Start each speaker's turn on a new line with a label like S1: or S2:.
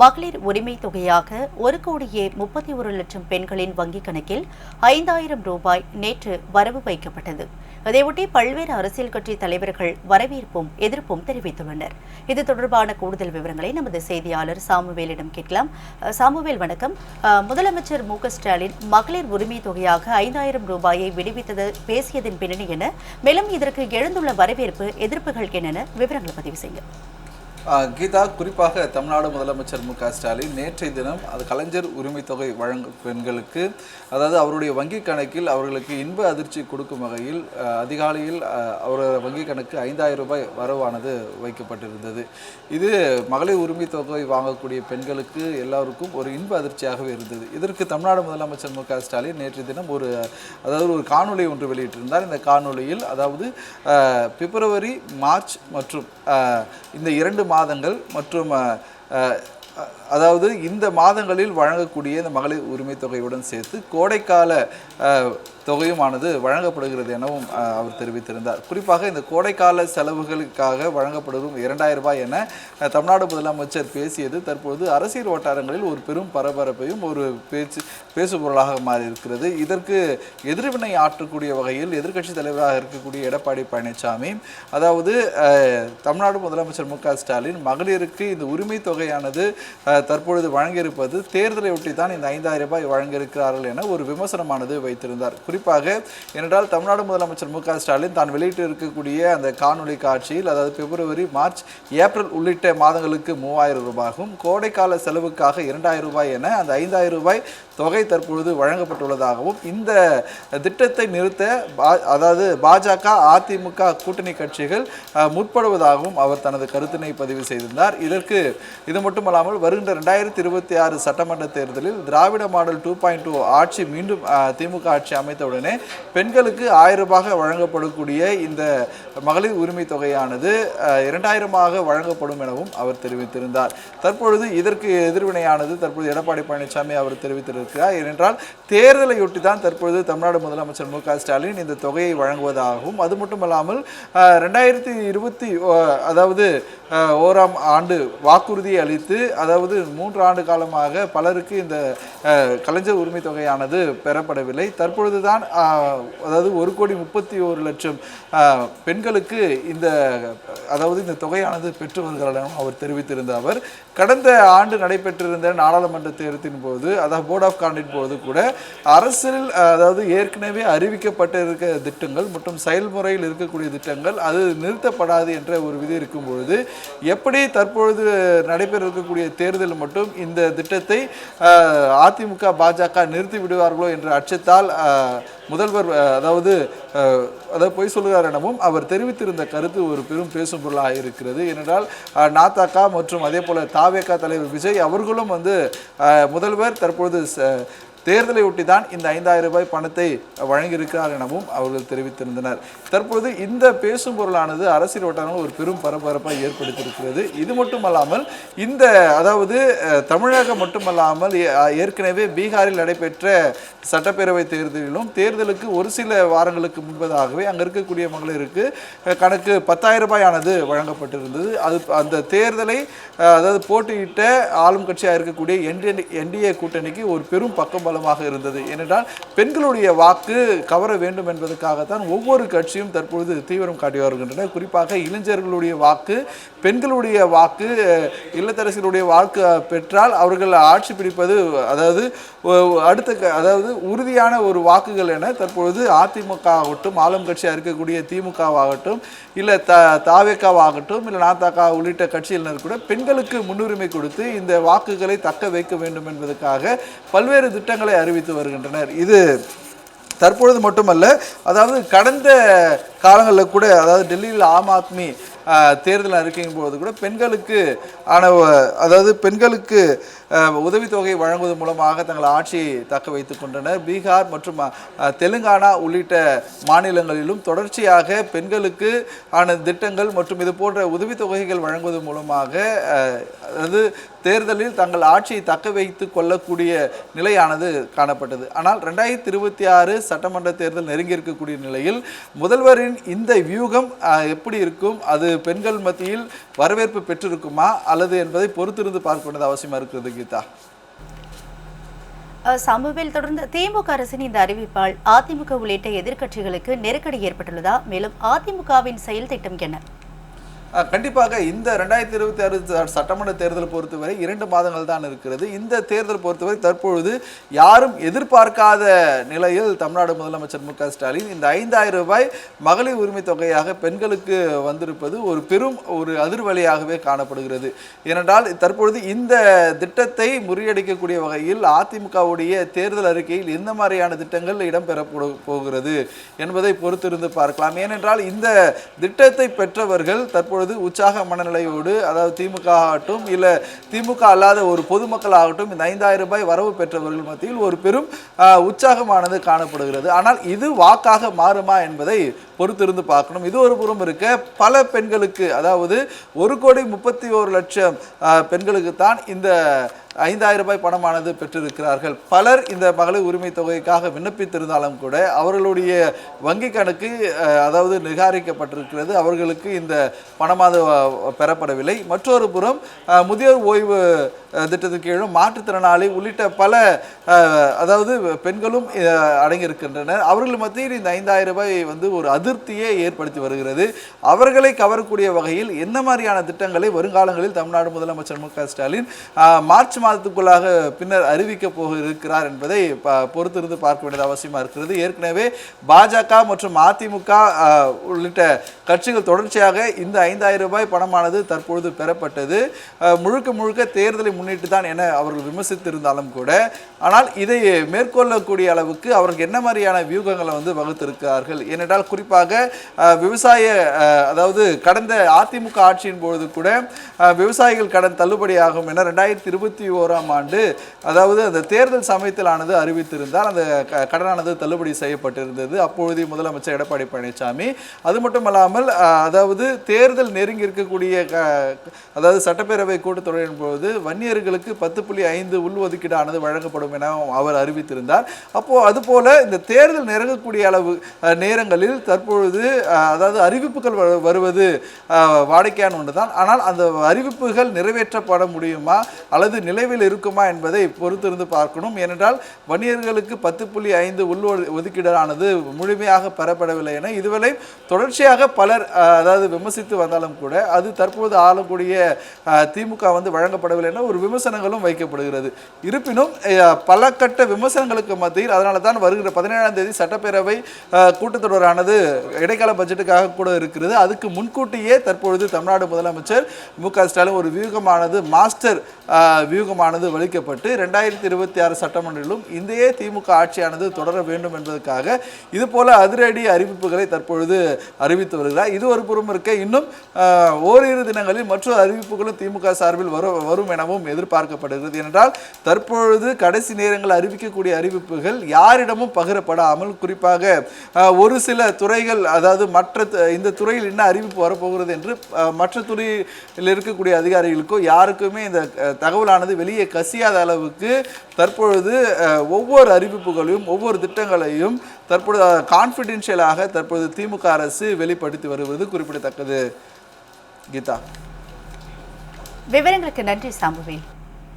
S1: மகளிர் உரிமை தொகையாக ஒரு கோடியே முப்பத்தி ஒரு லட்சம் பெண்களின் வங்கிக் கணக்கில் ஐந்தாயிரம் ரூபாய் நேற்று வரவு வைக்கப்பட்டது. இதையொட்டி பல்வேறு அரசியல் கட்சி தலைவர்கள் வரவேற்பும் எதிர்ப்பும் தெரிவித்துள்ளனர். இது தொடர்பான கூடுதல் விவரங்களை நமது செய்தியாளர் சாமுவேலிடம் கேட்கலாம். சாமுவேல் வணக்கம். முதலமைச்சர் மு ஸ்டாலின் மகளிர் உரிமை தொகையாக ஐந்தாயிரம் ரூபாயை விடுவித்தது பேசியதன் பின்னணி என மேலும் இதற்கு எழுந்துள்ள வரவேற்பு எதிர்ப்புகள் என்னென்ன விவரங்களை பதிவு
S2: செய்யும் கீதா குறிப்பாக தமிழ்நாடு முதலமைச்சர் மு க ஸ்டாலின் நேற்றைய தினம் அது கலைஞர் உரிமை தொகை வழங்கும் பெண்களுக்கு அதாவது அவருடைய வங்கி கணக்கில் அவர்களுக்கு இன்ப அதிர்ச்சி கொடுக்கும் வகையில் அதிகாலையில் அவரது வங்கி கணக்கு ஐந்தாயிரம் ரூபாய் வரவானது வைக்கப்பட்டிருந்தது. இது மகளிர் உரிமை தொகை வாங்கக்கூடிய பெண்களுக்கு எல்லாருக்கும் ஒரு இன்ப அதிர்ச்சியாகவே இருந்தது. இதற்கு தமிழ்நாடு முதலமைச்சர் மு க ஸ்டாலின் நேற்றைய தினம் ஒரு அதாவது ஒரு காணொலி ஒன்று வெளியிட்டிருந்தார். இந்த காணொலியில் அதாவது பிப்ரவரி மார்ச் மற்றும் இந்த இரண்டு மாதங்கள் மற்றும் அதாவது இந்த மாதங்களில் வழங்கக்கூடிய இந்த மகளிர் உரிமை தொகையுடன் சேர்த்து கோடைக்கால தொகையுமானது வழங்கப்படுகிறது எனவும் அவர் தெரிவித்திருந்தார். குறிப்பாக இந்த கோடைக்கால செலவுகளுக்காக வழங்கப்படும் இரண்டாயிரம் ரூபாய் என தமிழ்நாடு முதலமைச்சர் பேசியது. தற்போது அரசியல் வட்டாரங்களில் ஒரு பெரும் பரபரப்பையும் ஒரு பேச்சு பேசுபொருளாக மாறி இருக்கிறது இதற்கு எதிர்வினை ஆற்றக்கூடிய வகையில் எதிர்க்கட்சி தலைவராக இருக்கக்கூடிய எடப்பாடி பழனிசாமி அதாவது தமிழ்நாடு முதலமைச்சர் மு க ஸ்டாலின் மகளிருக்கு இந்த உரிமை தொகையானது தற்பொழுது வழங்கியிருப்பது தேர்தலை ஒட்டி தான் இந்த ஐந்தாயிரம் ரூபாய் வழங்கியிருக்கிறார்கள் என ஒரு விமர்சனமானது வைத்திருந்தார். குறிப்பாக ஏனென்றால் தமிழ்நாடு முதலமைச்சர் மு க ஸ்டாலின் தான் வெளியிட்டு இருக்கக்கூடிய அந்த காணொளி காட்சியில் அதாவது பிப்ரவரி மார்ச் ஏப்ரல் உள்ளிட்ட மாதங்களுக்கு மூவாயிரம் ரூபாயும் கோடைக்கால செலவுக்காக இரண்டாயிரம் ரூபாய் என அந்த ஐந்தாயிரம் ரூபாய் தொகை தற்பொழுது வழங்கப்பட்டுள்ளதாகவும் இந்த திட்டத்தை நிறுத்த பா- அதாவது பாஜக அதிமுக கூட்டணி கட்சிகள் முற்படுவதாகவும் அவர் தனது கருத்தினை பதிவு செய்திருந்தார். இதற்கு இது மட்டுமல்லாமல் வருகின்ற ரெண்டாயிரத்தி இருபத்தி ஆறு சட்டமன்ற தேர்தலில் Dravida model two point two ஆட்சி மீண்டும் திமுக ஆட்சி அமைத்தவுடனே பெண்களுக்கு ஆயிரம் ரூபாய் வழங்கப்படக்கூடிய இந்த மகளிர் உரிமை தொகையானது இரண்டாயிரமாக வழங்கப்படும் எனவும் அவர் தெரிவித்திருந்தார். தற்பொழுது இதற்கு எதிர்வினையானது தற்பொழுது எடப்பாடி பழனிசாமி அவர் இருக்கிறார். ஏனென்றால் தேர்தலையொட்டி தான் தற்பொழுது தமிழ்நாடு முதலமைச்சர் மு க ஸ்டாலின் இந்த தொகையை வழங்குவதாகவும் அது மட்டுமல்லாமல் ரெண்டாயிரத்தி இருபத்தி அதாவது ஓராம் ஆண்டு வாக்குறுதியை அளித்து அதாவது மூன்று ஆண்டு காலமாக பலருக்கு இந்த கலைஞர் உரிமை தொகையானது பெறப்படவில்லை. தற்பொழுதுதான் தான் அதாவது ஒரு கோடி முப்பத்தி ஒரு லட்சம் பெண்களுக்கு இந்த அதாவது இந்த தொகையானது பெற்று வருகிறார்கள் அவர் தெரிவித்திருந்த அவர் கடந்த ஆண்டு நடைபெற்றிருந்த நாடாளுமன்ற தேர்தலின் போது அதாவது போர்ட் ஆஃப் கான்டின் போது கூட அரசில் அதாவது ஏற்கனவே அறிவிக்கப்பட்டிருக்க திட்டங்கள் மற்றும் செயல்முறையில் இருக்கக்கூடிய திட்டங்கள் அது நிறுத்தப்படாது என்ற ஒரு விதி இருக்கும் பொழுது எப்படி தற்பொழுது நடைபெற இருக்கக்கூடிய தேர்தல் மட்டும் இந்த திட்டத்தை அதிமுக பாஜக நிறுத்தி விடுவார்களோ என்ற அச்சத்தால் முதல்வர் அதாவது அதாவது பொய் சொல்கிறார் எனவும் அவர் தெரிவித்திருந்த கருத்து ஒரு பெரும் பேசும் பொருளாக இருக்கிறது. ஏனென்றால் நாத்தாக்கா மற்றும் அதே போல தாவேகா தலைவர் விஜய் அவர்களும் வந்து முதல்வர் தற்பொழுது தேர்தலை ஒட்டி தான் இந்த ஐந்தாயிரம் ரூபாய் பணத்தை வழங்கியிருக்கிறார் எனவும் அவர்கள் தெரிவித்திருந்தனர். தற்போது இந்த பேசும் பொருளானது அரசியல் வட்டாரங்கள் ஒரு பெரும் பரபரப்பை ஏற்படுத்தியிருக்கிறது. இது மட்டுமல்லாமல் இந்த அதாவது தமிழகம் மட்டுமல்லாமல் ஏற்கனவே பீகாரில் நடைபெற்ற சட்டப்பேரவை தேர்தலிலும் தேர்தலுக்கு ஒரு சில வாரங்களுக்கு முன்பதாகவே அங்கே இருக்கக்கூடிய மகளிருக்கு கணக்கு பத்தாயிரம் ரூபாயானது வழங்கப்பட்டிருந்தது. அது அந்த தேர்தலை அதாவது போட்டியிட்ட ஆளும் கட்சியாக இருக்கக்கூடிய என்டிஏ என்டிஏ கூட்டணிக்கு ஒரு பெரும் பக்கபலமாக இருந்தது. ஏனென்றால் பெண்களுடைய வாக்கு கவர வேண்டும் என்பதற்காகத்தான் ஒவ்வொரு கட்சியும் தற்பொழுது தீவிரம் காட்டி வருகின்றன. குறிப்பாக இளைஞர்களுடைய வாக்கு பெண்களுடைய வாக்கு இல்லத்தரசிகளுடைய வாக்கு பெற்றால் அவர்கள் ஆட்சி பிடிப்பது அதாவது அடுத்த அதாவது உறுதியான ஒரு வாக்குகள் என தற்பொழுது அதிமுக ஆகட்டும் ஆளும் கட்சியாக இருக்கக்கூடிய திமுகவாகட்டும் இல்லை த தாவேக்காவாகட்டும் இல்லை நாத்தாக்கா உள்ளிட்ட கட்சியினர் கூட பெண்களுக்கு முன்னுரிமை கொடுத்து இந்த வாக்குகளை தக்க வைக்க வேண்டும் என்பதற்காக பல்வேறு திட்டங்கள் அறிவித்து வருகின்றனர். இது தற்பொழுது மட்டுமல்ல அதாவது கடந்த காலங்களில் கூட அதாவது டெல்லியில் ஆம் ஆத்மி தேர்தல் அறிக்கையின் போது கூட பெண்களுக்கு ஆன அதாவது பெண்களுக்கு உதவித்தொகை வழங்குவதன் மூலமாக தங்கள் ஆட்சியை தக்க வைத்துக் கொண்டனர். பீகார் மற்றும் தெலுங்கானா உள்ளிட்ட மாநிலங்களிலும் தொடர்ச்சியாக பெண்களுக்கு ஆன திட்டங்கள் மற்றும் இது போன்ற உதவித்தொகைகள் வழங்குவதன் மூலமாக அதாவது தேர்தலில் தங்கள் ஆட்சியை தக்க வைத்துக் கொள்ளக்கூடிய நிலையானது காணப்பட்டது. ஆனால் ரெண்டாயிரத்தி இருபத்தி ஆறு சட்டமன்ற தேர்தல் நெருங்கி இருக்கக்கூடிய நிலையில் முதல்வரின் இந்த வியூகம் எப்படி இருக்கும்? அது பெண்கள் மத்தியில் வரவேற்பு பெற்றிருக்குமா? அல்லது என்பதை பொறுத்திருந்து பார்க்க வேண்டியது அவசியமாக இருக்கிறது கீதா?
S1: அஹ், தொடர்ந்து திமுக அரசின் இந்த அறிவிப்பால் அதிமுக உள்ளிட்ட எதிர்க்கட்சிகளுக்கு நெருக்கடி ஏற்பட்டுள்ளதா? மேலும் அதிமுகவின் செயல் திட்டம் என்ன?
S2: கண்டிப்பாக இந்த ரெண்டாயிரத்தி இருபத்தி ஆறு சட்டமன்ற தேர்தல் பொறுத்தவரை இரண்டு மாதங்கள் தான் இருக்கிறது. இந்த தேர்தல் பொறுத்தவரை தற்பொழுது யாரும் எதிர்பார்க்காத நிலையில் தமிழ்நாடு முதலமைச்சர் மு ஸ்டாலின் இந்த ஐந்தாயிரம் ரூபாய் மகளிர் உரிமை தொகையாக பெண்களுக்கு வந்திருப்பது ஒரு பெரும் ஒரு அதிர்வலையாகவே காணப்படுகிறது. ஏனென்றால் தற்பொழுது இந்த திட்டத்தை முறியடிக்கக்கூடிய வகையில் அதிமுகவுடைய தேர்தல் அறிக்கையில் எந்த மாதிரியான திட்டங்கள் இடம்பெற போகிறது என்பதை பொறுத்திருந்து பார்க்கலாம். ஏனென்றால் இந்த திட்டத்தை பெற்றவர்கள் தற்போது தற்பொழுது உற்சாக மனநிலையோடு அதாவது திமுக ஆகட்டும் இல்லை திமுக அல்லாத ஒரு பொதுமக்கள் ஆகட்டும் இந்த ஐந்தாயிரம் ரூபாய் வரவு பெற்றவர்கள் மத்தியில் ஒரு பெரும் உற்சாகமானது காணப்படுகிறது. ஆனால் இது வாக்காக மாறுமா என்பதை பொறுத்திருந்து பார்க்கணும். இது ஒரு புறம் இருக்க பல பெண்களுக்கு அதாவது ஒரு கோடி முப்பத்தி ஒரு லட்சம் பெண்களுக்கு தான் இந்த ஐந்தாயிரம் ரூபாய் பணமானது பெற்றிருக்கிறார்கள். பலர் இந்த மகளிர் உரிமை தொகைக்காக விண்ணப்பித்திருந்தாலும் கூட அவர்களுடைய வங்கி கணக்கு அதாவது நிகாரிக்கப்பட்டிருக்கிறது அவர்களுக்கு இந்த பணமானது பெறப்படவில்லை. மற்றொரு புறம் முதியோர் ஓய்வு திட்டத்தின் கீழும் மாற்றுத்திறனாளி உள்ளிட்ட பல அதாவது பெண்களும் அடங்கியிருக்கின்றனர். அவர்கள் மத்தியில் இந்த ஐந்தாயிரம் ரூபாய் வந்து ஒரு அதிருப்தியை ஏற்படுத்தி வருகிறது. அவர்களை கவரக்கூடிய வகையில் என்ன மாதிரியான திட்டங்களை வருங்காலங்களில் தமிழ்நாடு முதலமைச்சர் மு க ஸ்டாலின் மார்ச் மாதத்துக்குள்ளாக பின்னர் அறிவிக்கப் போக இருக்கிறார் என்பதை ப- பொறுத்திருந்து பார்க்க வேண்டியது அவசியமாக இருக்கிறது. ஏற்கனவே பாஜக மற்றும் அதிமுக உள்ளிட்ட கட்சிகள் தொடர்ச்சியாக இந்த ஐந்தாயிரம் ரூபாய் பணமானது தற்பொழுது பெறப்பட்டது. முழுக்க முழுக்க தேர்தலை முன்னிட்டு தான் என அவர்கள் விமர்சித்திருந்தாலும் கூட ஆனால் இதை மேற்கொள்ளக்கூடிய அளவுக்கு அவர்கள் என்ன மாதிரியான வியூகங்களை வந்து வகுத்திருக்கிறார்கள்? ஏனென்றால் குறிப்பாக விவசாய அதாவது கடந்த அதிமுக ஆட்சியின் பொழுது கூட விவசாயிகள் கடன் தள்ளுபடியாகும் என ரெண்டாயிரத்தி இருபத்தி ஓராம் ஆண்டு அதாவது அந்த தேர்தல் சமயத்திலானது அறிவித்திருந்தால் அந்த க- கடனானது தள்ளுபடி செய்யப்பட்டிருந்தது. அப்பொழுது முதலமைச்சர் எடப்பாடி பழனிசாமி. அது மட்டுமல்லாமல் இல்லாமல் அதாவது தேர்தல் நெருங்கி இருக்கக்கூடிய க- அதாவது சட்டப்பேரவை கூட்டத்தொடரின் போது வன்னியர்களுக்கு பத்து புள்ளி ஐந்து உள்ஒதுக்கீடானது வழங்கப்படும் என அவர் அறிவித்திருந்தார். அப்போ அதுபோல இந்த தேர்தல் நெருங்கக்கூடிய அளவு நேரங்களில் தற்பொழுது அதாவது அறிவிப்புகள் வருவது வாடிக்கையான ஒன்று தான் ஆனால் அந்த அறிவிப்புகள் நிறைவேற்றப்பட முடியுமா? அல்லது நிலைவில் இருக்குமா என்பதை பொறுத்திருந்து பார்க்கணும். ஏனென்றால் வன்னியர்களுக்கு பத்து புள்ளி ஐந்து உள் ஒது- ஒதுக்கீடானது முழுமையாக பெறப்படவில்லை என இதுவரை தொடர்ச்சியாக பலர் அதாவது விமர்சித்து வந்தாலும் கூட அது தற்போது ஆளக்கூடிய திமுக வந்து வழங்கப்படவில்லை என ஒரு விமர்சனங்களும் வைக்கப்படுகிறது. இருப்பினும் பல கட்ட விமர்சனங்களுக்கு மத்தியில் அதனால தான் வருகிற பதினேழாம் தேதி சட்டப்பேரவை கூட்டத்தொடரானது இடைக்கால பட்ஜெட்டுக்காக கூட இருக்கிறது. அதுக்கு முன்கூட்டியே தற்பொழுது தமிழ்நாடு முதலமைச்சர் மு க ஸ்டாலின் ஒரு வியூகமானது மாஸ்டர் வியூகமானது வலிக்கப்பட்டு ரெண்டாயிரத்தி இருபத்தி ஆறு சட்டமன்றிலும் இந்திய திமுக ஆட்சியானது தொடர வேண்டும் என்பதற்காக இது போல அதிரடி அறிவிப்புகளை தற்பொழுது அறிவித்து வருகிறது வருகிறார் இது ஒரு புறம் இருக்க. இன்னும் ஓரிரு தினங்களில் மற்றொரு அறிவிப்புகளும் திமுக சார்பில் வரும் வரும் எனவும் எதிர்பார்க்கப்படுகிறது. என்றால் தற்பொழுது கடைசி நேரங்கள் அறிவிக்கக்கூடிய அறிவிப்புகள் யாரிடமும் பகிரப்படாமல் குறிப்பாக ஒரு சில துறைகள் அதாவது மற்ற இந்த துறையில் என்ன அறிவிப்பு வரப்போகிறது என்று மற்ற துறையில் இருக்கக்கூடிய அதிகாரிகளுக்கோ யாருக்குமே இந்த தகவலானது வெளியே கசியாத அளவுக்கு தற்பொழுது ஒவ்வொரு அறிவிப்புகளையும் ஒவ்வொரு திட்டங்களையும் தற்பொழுது கான்ஃபிடென்ஷியலாக தற்பொழுது திமுக அரசு வெளிப்படுத்தி வருவது குறிப்பிடத்தக்கது. கீதா.
S1: விவரங்களுக்கு நன்றி சாம்புவேல்.